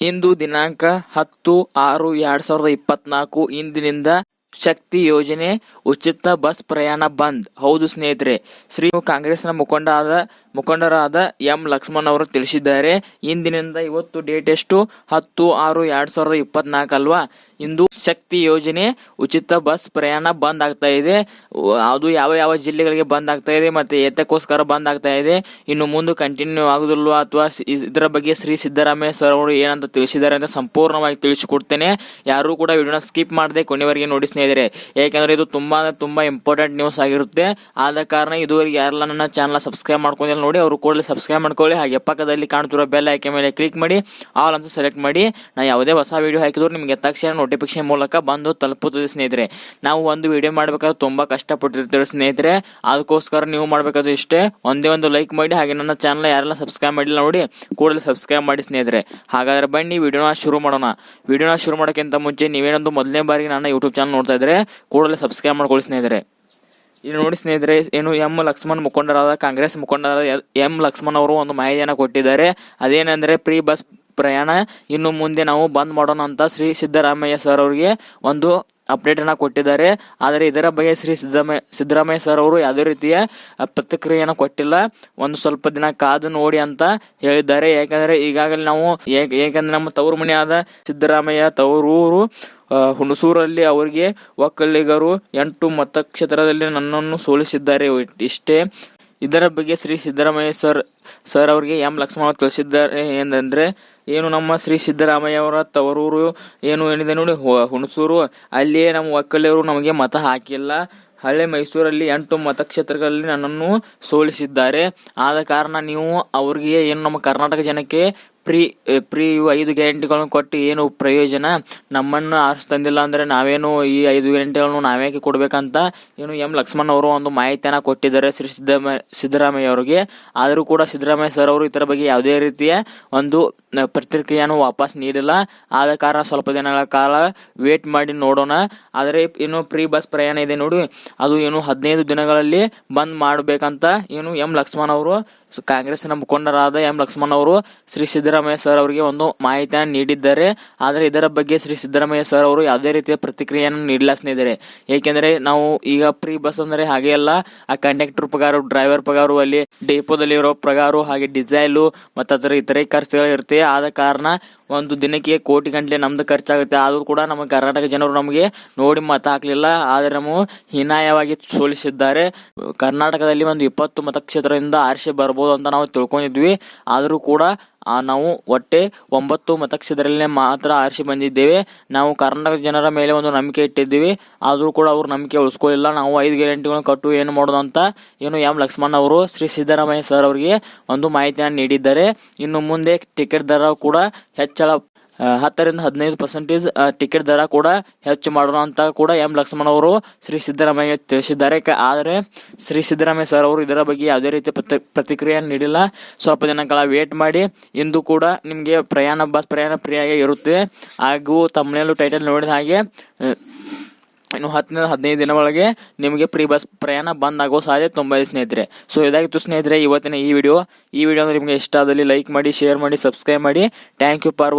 ಇಂದು ದಿನಾಂಕ ಹತ್ತು ಆರು ಎರಡ್ ಸಾವಿರದ ಇಪ್ಪತ್ನಾಲ್ಕು. ಇಂದಿನಿಂದ ಶಕ್ತಿ ಯೋಜನೆ ಉಚಿತ ಬಸ್ ಪ್ರಯಾಣ ಬಂದ್. ಹೌದು ಸ್ನೇಹಿತರೆ, ಶ್ರೀ ಕಾಂಗ್ರೆಸ್ನ ಮುಖಂಡರಾದ ಮುಖಂಡರಾದ ಎಂ ಲಕ್ಷ್ಮಣ್ ಅವರು ತಿಳಿಸಿದ್ದಾರೆ, ಇಂದಿನಿಂದ ಇವತ್ತು ಡೇಟ್ ಎಷ್ಟು? ಹತ್ತು ಆರು ಎರಡ್ ಸಾವಿರದ ಇಪ್ಪತ್ನಾಲ್ಕು ಅಲ್ವಾ? ಇಂದು ಶಕ್ತಿ ಯೋಜನೆ, ಉಚಿತ ಬಸ್ ಪ್ರಯಾಣ ಬಂದ್ ಆಗ್ತಾ ಇದೆ. ಅದು ಯಾವ ಯಾವ ಜಿಲ್ಲೆಗಳಿಗೆ ಬಂದ್ ಆಗ್ತಾ ಇದೆ ಮತ್ತೆ ಏತಕ್ಕೋಸ್ಕರ ಬಂದ್ ಆಗ್ತಾ ಇದೆ. ಇನ್ನು ಮುಂದೆ ಕಂಟಿನ್ಯೂ ಆಗುದಿಲ್ವಾ ಅಥವಾ ಇದರ ಬಗ್ಗೆ ಶ್ರೀ ಸಿದ್ದರಾಮಯ್ಯ ಸರ್ ಅವರು ಏನಂತ ತಿಳಿಸಿದ್ದಾರೆ ಅಂತ ಸಂಪೂರ್ಣವಾಗಿ ತಿಳಿಸಿಕೊಡ್ತೇನೆ. ಯಾರು ಕೂಡ ವಿಡಿಯೋನ ಸ್ಕಿಪ್ ಮಾಡದೆ ಕೊನೆವರೆಗೆ ನೋಡಿ ಸ್ನೇಹಿತರೆ. ಯಾಕಂದ್ರೆ ಇದು ತುಂಬಾ ತುಂಬಾ ಇಂಪಾರ್ಟೆಂಟ್ ನ್ಯೂಸ್ ಆಗಿರುತ್ತೆ. ಆದ ಕಾರಣ ಇದುವರೆಗೆ ಯಾರೆಲ್ಲ ನನ್ನ ಚಾನಲ್ ಸಬ್ಸ್ಕ್ರೈಬ್ ಮಾಡ್ಕೊಂಡಿಲ್ಲ ನೋಡಿ ಅವರು ಕೂಡಲೇ ಸಬ್ಸ್ಕ್ರೈಬ್ ಮಾಡ್ಕೊಳ್ಳಿ. ಹಾಗೆ ಪಕ್ಕದಲ್ಲಿ ಕಾಣ್ತಿರೋ ಬೆಲ್ ಆಯ್ಕೆ ಮೇಲೆ ಕ್ಲಿಕ್ ಮಾಡಿ ಆಲ್ ಅಂತ ಸೆಲೆಕ್ಟ್ ಮಾಡಿ. ನಾ ಯಾವುದೇ ಹೊಸ ವೀಡಿಯೋ ಹಾಕಿದ್ರು ನಿಮಗೆ ತಕ್ಷಣ ನೋಟಿಫಿಕೇಶನ್ ಮೂಲಕ ಬಂದು ತಲುಪುತ್ತದೆ ಸ್ನೇಹಿತರೆ. ನಾವು ಒಂದು ವಿಡಿಯೋ ಮಾಡಬೇಕಾದ್ರೆ ತುಂಬ ಕಷ್ಟಪಟ್ಟಿರ್ತೀವಿ ಸ್ನೇಹಿತರೆ. ಅದಕ್ಕೋಸ್ಕರ ನೀವು ಮಾಡಬೇಕಾದ್ರೆ ಇಷ್ಟೇ ಒಂದೇ ಒಂದು ಲೈಕ್ ಮಾಡಿ. ಹಾಗೆ ನನ್ನ ಚಾನಲ್ ಯಾರೆಲ್ಲ ಸಬ್ಸ್ಕ್ರೈಬ್ ಮಾಡಿಲ್ಲ ನೋಡಿ, ಕೂಡಲೇ ಸಬ್ಸ್ಕ್ರೈಬ್ ಮಾಡಿ ಸ್ನೇಹಿತರೆ. ಹಾಗಾದ್ರೆ ಬನ್ನಿ ವಿಡಿಯೋನ ಶುರು ಮಾಡೋಣ. ವಿಡಿಯೋನ ಶುರು ಮಾಡೋಕ್ಕಿಂತ ಮುಂಚೆ ನೀವೇನೊಂದು ಮೊದಲನೇ ಬಾರಿಗೆ ನನ್ನ ಯೂಟ್ಯೂಬ್ ಚಾನಲ್ ನೋಡ್ತಾ ಇದ್ರೆ, ಕೂಡಲೇ ಸಬ್ಸ್ಕ್ರೈಬ್ ಮಾಡ್ಕೊಳ್ಳಿ ಸ್ನೇಹಿತರೆ. ಇಲ್ಲಿ ನೋಡಿ ಸ್ನೇಹಿತರೆ, ಏನು ಎಂ ಲಕ್ಷ್ಮಣ್ ಮುಖಂಡರಾದ, ಕಾಂಗ್ರೆಸ್ ಮುಖಂಡರಾದ ಎಂ ಲಕ್ಷ್ಮಣ್ ಅವರು ಒಂದು ಮಾಹಿತಿಯನ್ನು ಕೊಟ್ಟಿದ್ದಾರೆ. ಅದೇನೆಂದರೆ ಪ್ರೀ ಬಸ್ ಪ್ರಯಾಣ, ಇನ್ನು ಮುಂದೆ ನಾವು ಬಂದ್ ಮಾಡೋಣ ಅಂತ ಶ್ರೀ ಸಿದ್ದರಾಮಯ್ಯ ಸರ್ ಅವರಿಗೆ ಒಂದು ಅಪ್ಡೇಟ್ ಅನ್ನ ಕೊಟ್ಟಿದ್ದಾರೆ. ಆದರೆ ಇದರ ಬಗ್ಗೆ ಶ್ರೀ ಸಿದ್ದರಾಮಯ್ಯ ಸಿದ್ದರಾಮಯ್ಯ ಸರ್ ಅವರು ಯಾವುದೇ ರೀತಿಯ ಪ್ರತಿಕ್ರಿಯೆಯನ್ನು ಕೊಟ್ಟಿಲ್ಲ. ಒಂದು ಸ್ವಲ್ಪ ದಿನ ಕಾದು ನೋಡಿ ಅಂತ ಹೇಳಿದ್ದಾರೆ. ಯಾಕಂದ್ರೆ ಈಗಾಗಲೇ ನಾವು ಏಕ್- ಏಕೆಂದ್ರೆ ನಮ್ಮ ತವರು ಮನೆಯಾದ ಸಿದ್ದರಾಮಯ್ಯ ತವರೂರು ಹುಣಸೂರಲ್ಲಿ ಅವರಿಗೆ ಒಕ್ಕಲಿಗರು ಎಂಟು ಮತಕ್ಷೇತ್ರದಲ್ಲಿ ನನ್ನನ್ನು ಸೋಲಿಸಿದ್ದಾರೆ. ಇಷ್ಟೇ ಇದರ ಬಗ್ಗೆ ಶ್ರೀ ಸಿದ್ದರಾಮಯ್ಯ ಸರ್ ಸರ್ ಅವರಿಗೆ ಎಂ ಲಕ್ಷ್ಮಣ ತಿಳಿಸಿದ್ದಾರೆ. ಏನಂದ್ರೆ ಏನು ನಮ್ಮ ಶ್ರೀ ಸಿದ್ದರಾಮಯ್ಯ ಅವರ ತವರೂರು ಏನು ಏನಿದೆ ನೋಡಿ ಹುಣಸೂರು, ಅಲ್ಲಿಯೇ ನಮ್ಮ ಒಕ್ಕಲಿಗರು ನಮಗೆ ಮತ ಹಾಕಿಲ್ಲ. ಹಳೆ ಮೈಸೂರಲ್ಲಿ ಎಂಟು ಮತಕ್ಷೇತ್ರಗಳಲ್ಲಿ ನನ್ನನ್ನು ಸೋಲಿಸಿದ್ದಾರೆ. ಆದ ಕಾರಣ ನೀವು ಅವ್ರಿಗೆ ಏನು ನಮ್ಮ ಕರ್ನಾಟಕ ಜನಕ್ಕೆ ಪ್ರೀ ಪ್ರೀ ಇವು ಐದು ಗ್ಯಾರಂಟಿಗಳನ್ನು ಕೊಟ್ಟು ಏನು ಪ್ರಯೋಜನ ನಮ್ಮನ್ನು ಆರಿಸಿ ತಂದಿಲ್ಲ ಅಂದರೆ ನಾವೇನು ಈ ಐದು ಗ್ಯಾರಂಟಿಗಳನ್ನು ನಾವೇಕೆ ಕೊಡಬೇಕಂತ ಏನು ಎಂ ಲಕ್ಷ್ಮಣ್ ಅವರು ಒಂದು ಮಾಹಿತಿಯನ್ನು ಕೊಟ್ಟಿದ್ದಾರೆ ಶ್ರೀ ಸಿದ್ದರಾಮಯ್ಯ ಸಿದ್ದರಾಮಯ್ಯ ಅವರಿಗೆ. ಆದರೂ ಕೂಡ ಸಿದ್ದರಾಮಯ್ಯ ಸರ್ ಅವರು ಇದರ ಬಗ್ಗೆ ಯಾವುದೇ ರೀತಿಯ ಒಂದು ಪ್ರತಿಕ್ರಿಯೆಯನ್ನು ವಾಪಸ್ ನೀಡಿಲ್ಲ. ಆದ ಕಾರಣ ಸ್ವಲ್ಪ ದಿನಗಳ ಕಾಲ ವೇಟ್ ಮಾಡಿ ನೋಡೋಣ. ಆದರೆ ಏನು ಪ್ರೀ ಬಸ್ ಪ್ರಯಾಣ ಇದೆ ನೋಡಿ, ಅದು ಏನು ಹದಿನೈದು ದಿನಗಳಲ್ಲಿ ಬಂದ್ ಮಾಡಬೇಕಂತ ಏನು ಎಂ ಲಕ್ಷ್ಮಣ್ ಅವರು ಸೊ ಕಾಂಗ್ರೆಸ್ನ ಮುಖಂಡರಾದ ಎಂ ಲಕ್ಷ್ಮಣ್ ಅವರು ಶ್ರೀ ಸಿದ್ದರಾಮಯ್ಯ ಸರ್ ಅವರಿಗೆ ಒಂದು ಮಾಹಿತಿಯನ್ನು ನೀಡಿದ್ದಾರೆ. ಆದರೆ ಇದರ ಬಗ್ಗೆ ಶ್ರೀ ಸಿದ್ದರಾಮಯ್ಯ ಸರ್ ಅವರು ಯಾವುದೇ ರೀತಿಯ ಪ್ರತಿಕ್ರಿಯೆಯನ್ನು ನೀಡಿಲ್ಲ ಏಕೆಂದರೆ ನಾವು ಈಗ ಫ್ರೀ ಬಸ್ ಅಂದರೆ ಹಾಗೆ ಅಲ್ಲ, ಆ ಕಂಡಕ್ಟರ್ ಪಗಾರ ಡ್ರೈವರ್ ಪಗಾರು ಅಲ್ಲಿ ಡಿಪೋದಲ್ಲಿ ಇರೋ ಹಾಗೆ ಡಿಸೈಲು ಮತ್ತು ಅದರ ಇತರೆ ಖರ್ಚುಗಳು ಇರುತ್ತೆ. ಆದ ಕಾರಣ ಒಂದು ದಿನಕ್ಕೆ ಕೋಟಿ ಗಂಟಲೆ ನಮ್ದು ಖರ್ಚಾಗುತ್ತೆ. ಆದರೂ ಕೂಡ ನಮ್ಮ ಕರ್ನಾಟಕ ಜನರು ನಮಗೆ ನೋಡಿ ಮತ ಹಾಕಲಿಲ್ಲ. ಆದರೆ ನಾವು ಹೀನಾಯವಾಗಿ ಸೋಲಿಸಿದ್ದಾರೆ. ಕರ್ನಾಟಕದಲ್ಲಿ ಒಂದು ಇಪ್ಪತ್ತು ಮತಕ್ಷೇತ್ರದಿಂದ ಆರಿಸಿ ಬರ್ಬೋದು ಅಂತ ನಾವು ತಿಳ್ಕೊಂಡಿದ್ವಿ. ಆದರೂ ಕೂಡ ನಾವು ಒಟ್ಟೆ ಒಂಬತ್ತು ಮತಕ್ಷೇತ್ರದಲ್ಲೇ ಮಾತ್ರ ಆರಿಸಿ ಬಂದಿದ್ದೇವೆ. ನಾವು ಕರ್ನಾಟಕ ಜನರ ಮೇಲೆ ಒಂದು ನಂಬಿಕೆ ಇಟ್ಟಿದ್ದೀವಿ. ಆದರೂ ಕೂಡ ಅವರು ನಂಬಿಕೆ ಉಳಿಸ್ಕೊಳ್ಳಿಲ್ಲ ನಾವು ಐದು ಗ್ಯಾರಂಟಿಗಳನ್ನು ಕಟ್ಟು ಏನು ಮಾಡೋದು ಅಂತ ಏನು ಎಂ ಲಕ್ಷ್ಮಣ್ ಅವರು, ಶ್ರೀ ಸಿದ್ದರಾಮಯ್ಯ ಸರ್ ಅವರಿಗೆ ಒಂದು ಮಾಹಿತಿಯನ್ನು ನೀಡಿದ್ದಾರೆ. ಇನ್ನು ಮುಂದೆ ಟಿಕೆಟ್ ದರ ಕೂಡ ಹೆಚ್ಚಳ ಹತ್ತರಿಂದ ಹದಿನೈದು ಪರ್ಸೆಂಟೇಜ್ ಟಿಕೆಟ್ ದರ ಕೂಡ ಹೆಚ್ಚು ಮಾಡೋಣ ಅಂತ ಕೂಡ ಎಂ ಲಕ್ಷ್ಮಣ್ ಅವರು ಶ್ರೀ ಸಿದ್ದರಾಮಯ್ಯ ತಿಳಿಸಿದ್ದಾರೆ. ಆದರೆ ಶ್ರೀ ಸಿದ್ದರಾಮಯ್ಯ ಸರ್ ಅವರು ಇದರ ಬಗ್ಗೆ ಯಾವುದೇ ರೀತಿ ಪ್ರತಿ ಪ್ರತಿಕ್ರಿಯೆ ನೀಡಿಲ್ಲ. ಸ್ವಲ್ಪ ದಿನಗಳ ವೇಟ್ ಮಾಡಿ. ಇಂದು ಕೂಡ ನಿಮಗೆ ಪ್ರಯಾಣ ಬಸ್ ಪ್ರಯಾಣ ಫ್ರೀಯಾಗಿ ಇರುತ್ತೆ. ಹಾಗೂ ತಮ್ಮನೇಲು ಟೈಟಲ್ ನೋಡಿದ ಹಾಗೆ ಇನ್ನು ಹತ್ತರಿಂದ ಹದಿನೈದು ದಿನ ಒಳಗೆ ನಿಮಗೆ ಫ್ರೀ ಬಸ್ ಪ್ರಯಾಣ ಬಂದ್ ಆಗೋ ಸಾಧ್ಯತೆ ತುಂಬ ಸ್ನೇಹಿತರೆ. ಸೊ ಇದಾಗಿತ್ತು ಸ್ನೇಹಿತರೆ ಇವತ್ತಿನ ಈ ವಿಡಿಯೋ ಈ ವಿಡಿಯೋ ನಿಮಗೆ ಇಷ್ಟ ಆದಲ್ಲಿ ಲೈಕ್ ಮಾಡಿ ಶೇರ್ ಮಾಡಿ ಸಬ್ಸ್ಕ್ರೈಬ್ ಮಾಡಿ. Thank you for